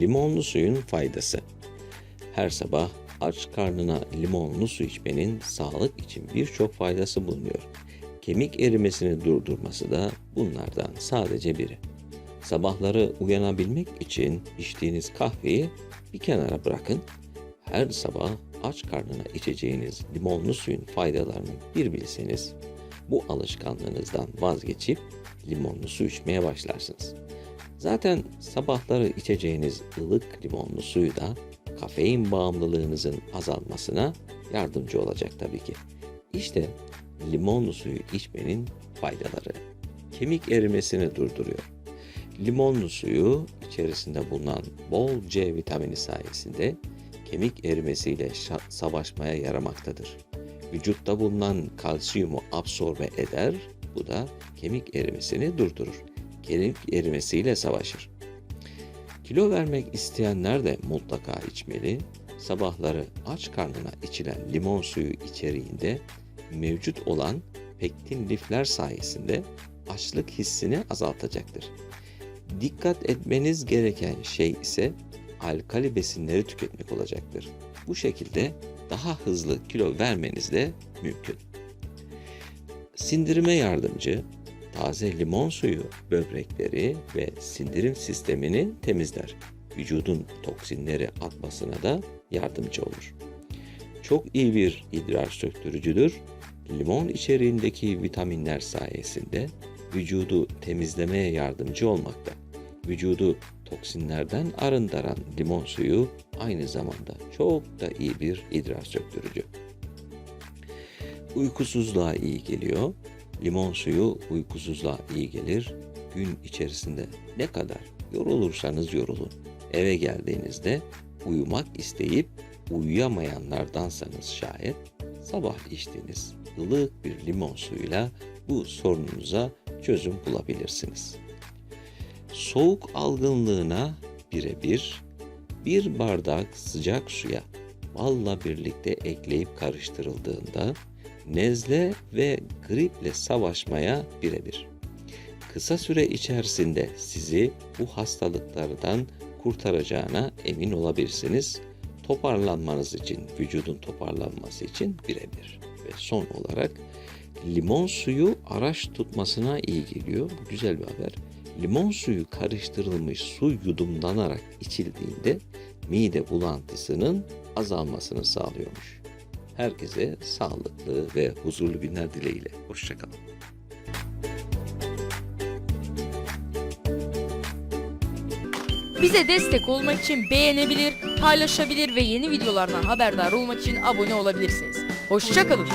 Limonlu suyun faydası. Her sabah aç karnına limonlu su içmenin sağlık için birçok faydası bulunuyor. Kemik erimesini durdurması da bunlardan sadece biri. Sabahları uyanabilmek için içtiğiniz kahveyi bir kenara bırakın. Her sabah aç karnına içeceğiniz limonlu suyun faydalarını bir bilseniz bu alışkanlığınızdan vazgeçip limonlu su içmeye başlarsınız. Zaten sabahları içeceğiniz ılık limonlu suyu da kafein bağımlılığınızın azalmasına yardımcı olacak tabii ki. İşte limonlu suyu içmenin faydaları. Kemik erimesini durduruyor. Limonlu suyu içerisinde bulunan bol C vitamini sayesinde kemik erimesiyle savaşmaya yaramaktadır. Vücutta bulunan kalsiyumu absorbe eder, bu da kemik erimesini durdurur. Kemik erimesiyle savaşır. Kilo vermek isteyenler de mutlaka içmeli. Sabahları aç karnına içilen limon suyu içeriğinde mevcut olan pektin lifler sayesinde açlık hissini azaltacaktır. Dikkat etmeniz gereken şey ise alkali besinleri tüketmek olacaktır. Bu şekilde daha hızlı kilo vermeniz de mümkün. Sindirime yardımcı taze limon suyu böbrekleri ve sindirim sistemini temizler. Vücudun toksinleri atmasına da yardımcı olur. Çok iyi bir idrar söktürücüdür. Limon içeriğindeki vitaminler sayesinde vücudu temizlemeye yardımcı olmakta. Vücudu toksinlerden arındıran limon suyu aynı zamanda çok da iyi bir idrar söktürücü. Uykusuzluğa iyi geliyor. Limon suyu uykusuzluğa iyi gelir. Gün içerisinde ne kadar yorulursanız yorulun. Eve geldiğinizde uyumak isteyip uyuyamayanlardansanız şayet sabah içtiğiniz ılık bir limon suyuyla bu sorununuza çözüm bulabilirsiniz. Soğuk algınlığına birebir bir bardak sıcak suya balla birlikte ekleyip karıştırıldığında nezle ve griple savaşmaya birebir. Kısa süre içerisinde sizi bu hastalıklardan kurtaracağına emin olabilirsiniz. Toparlanmanız için, vücudun toparlanması için birebir. Ve son olarak limon suyu araç tutmasına iyi geliyor. Bu güzel bir haber. Limon suyu karıştırılmış su yudumlanarak içildiğinde mide bulantısının azalmasını sağlıyormuş. Herkese sağlıklı ve huzurlu günler dileğiyle. Hoşçakalın. Bize destek olmak için beğenebilir, paylaşabilir ve yeni videolardan haberdar olmak için abone olabilirsiniz. Hoşçakalın.